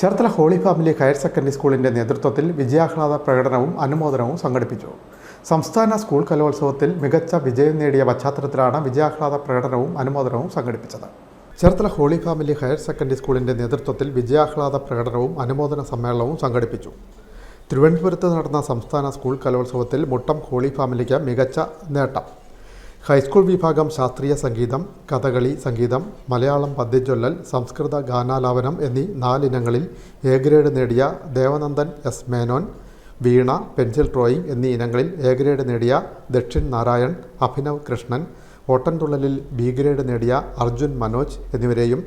Cherthala Holy Family Higher Secondary സ്കൂളിന്റെ നേതൃത്വത്തിൽ വിജയാഹ്ലാദ പ്രകടനവും അനുമോദനവും സംഘടിപ്പിച്ചു. സംസ്ഥാന സ്കൂൾ കലോത്സവത്തിൽ മികച്ച വിജയം നേടിയ പശ്ചാത്തലത്തിലാണ് വിജയാഹ്ലാദ പ്രകടനവും അനുമോദനവും സംഘടിപ്പിച്ചത്. Cherthala Holy Family Higher Secondary സ്കൂളിന്റെ നേതൃത്വത്തിൽ വിജയാഹ്ലാദ പ്രകടനവും അനുമോദന സമ്മേളനവും സംഘടിപ്പിച്ചു. തിരുവനന്തപുരത്ത് നടന്ന സംസ്ഥാന സ്കൂൾ കലോത്സവത്തിൽ മുട്ടം ഹോളി ഫാമിലിക്ക് മികച്ച നേട്ടം ഹൈസ്കൂൾ വിഭാഗം ശാസ്ത്രീയ സംഗീതം കഥകളി സംഗീതം മലയാളം പദ്യചൊല്ലൽ സംസ്കൃത ഗാനാലാപനം എന്നീ നാലിനങ്ങളിൽ എ ഗ്രേഡ് നേടിയ Devanandan S Menon veena pencil drawing എന്നീ ഇനങ്ങളിൽ എ ഗ്രേഡ് നേടിയ ദക്ഷിൺ നാരായൺ അഭിനവ് കൃഷ്ണൻ ഓട്ടൻതുള്ളലിൽ ബി ഗ്രേഡ് നേടിയ അർജുൻ മനോജ് എന്നിവരെയും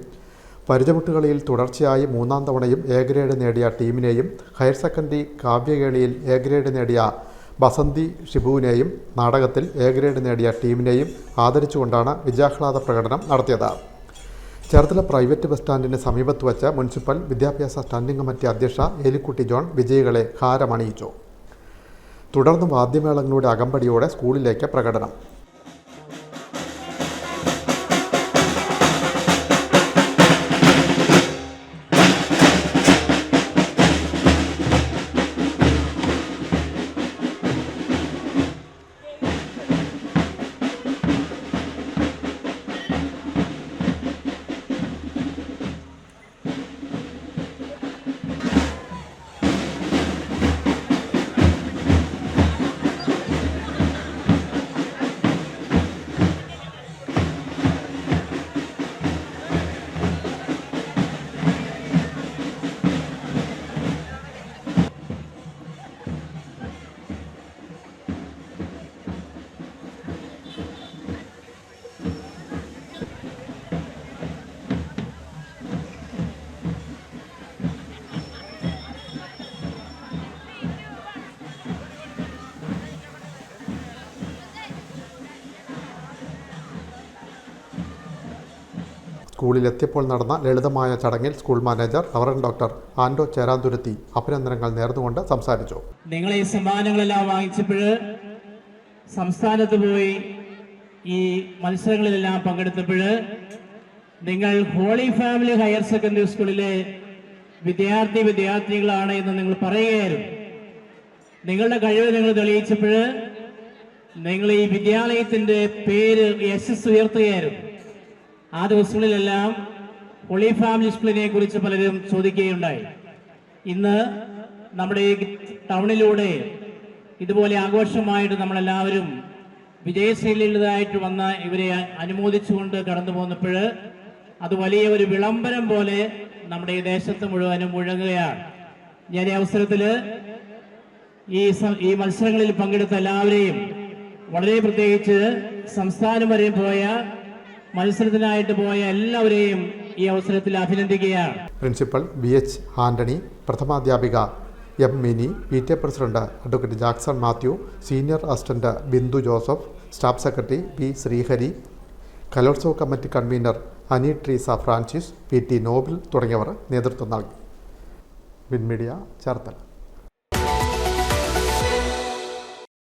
പരിചമുട്ടുകളിയിൽ തുടർച്ചയായി മൂന്നാം തവണയും എ ഗ്രേഡ് നേടിയ ടീമിനെയും ഹയർ സെക്കൻഡറി കാവ്യകേളിയിൽ എ ഗ്രേഡ് നേടിയ ബസന്തി ഷിബുവിനെയും നാടകത്തിൽ എ ഗ്രേഡ് നേടിയ ടീമിനെയും ആദരിച്ചുകൊണ്ടാണ് വിജയാഹ്ലാദ പ്രകടനം നടത്തിയത്. ചേർത്തല പ്രൈവറ്റ് ബസ് സ്റ്റാൻഡിന് സമീപത്ത് വെച്ച മുനിസിപ്പൽ വിദ്യാഭ്യാസ സ്റ്റാൻഡിംഗ് കമ്മിറ്റി അധ്യക്ഷ എലിക്കുട്ടി ജോൺ വിജയികളെ ഹാരമണിയിച്ചു. തുടർന്ന് വാദ്യമേളങ്ങളുടെ അകമ്പടിയോടെ സ്കൂളിലേക്ക് പ്രകടനം. സ്കൂളിലെത്തിയപ്പോൾ നടന്ന ലളിതമായ ചടങ്ങിൽ school manager reverend doctor Anto Cheranthuruthy അഭിനന്ദനങ്ങൾ നേർന്നുകൊണ്ട് സംസാരിച്ചു. നിങ്ങൾ ഈ സമ്മാനങ്ങളെല്ലാം വാങ്ങിച്ചപ്പോൾ സംസ്ഥാനത്ത് പോയി ഈ മത്സരങ്ങളിലെല്ലാം പങ്കെടുത്തപ്പോൾ നിങ്ങൾ ഹോളി ഫാമിലി ഹയർ സെക്കൻഡറി സ്കൂളിലെ വിദ്യാർത്ഥി വിദ്യാർത്ഥികളാണ് എന്ന് നിങ്ങൾ പറയുകയായിരുന്നു. നിങ്ങളുടെ കഴിവ് നിങ്ങൾ തെളിയിച്ചപ്പോൾ നിങ്ങൾ ഈ വിദ്യാലയത്തിന്റെ പേര് യശസ് ഉയർത്തുകയായിരുന്നു. ആ ദിവസങ്ങളിലെല്ലാം ഹോളി ഫാമിലി സ്കൂളിനെ കുറിച്ച് പലരും ചോദിക്കുകയുണ്ടായി. ഇന്ന് നമ്മുടെ ഈ ടൗണിലൂടെ ഇതുപോലെ ആഘോഷമായിട്ട് നമ്മളെല്ലാവരും വിജയശീലിതായിട്ട് വന്ന ഇവരെ അനുമോദിച്ചുകൊണ്ട് കടന്നു പോന്നപ്പോൾ അത് വലിയ ഒരു വിളംബരം പോലെ നമ്മുടെ ഈ ദേശത്ത് മുഴുവനും മുഴങ്ങുകയാണ്. ഞാൻ ഈ അവസരത്തിൽ ഈ ഈ മത്സരങ്ങളിൽ പങ്കെടുത്ത എല്ലാവരെയും വളരെ പ്രത്യേകിച്ച് സംസ്ഥാനം വരെ പോയ മത്സരത്തിനായിട്ട് പോയ എല്ലാവരെയും ഈ അവസരത്തിൽ അഭിനന്ദിക്കുകയാണ്. Principal B H Antony പ്രഥമാധ്യാപിക M Mini P T president advocate Jackson Mathew senior assistant Bindu Joseph staff secretary P Sreehari കലോത്സവ committee convener Ani Treesa Francis P T Noble തുടങ്ങിയവർ നേതൃത്വം നൽകി. വിൻമീഡിയ ചേർത്തല.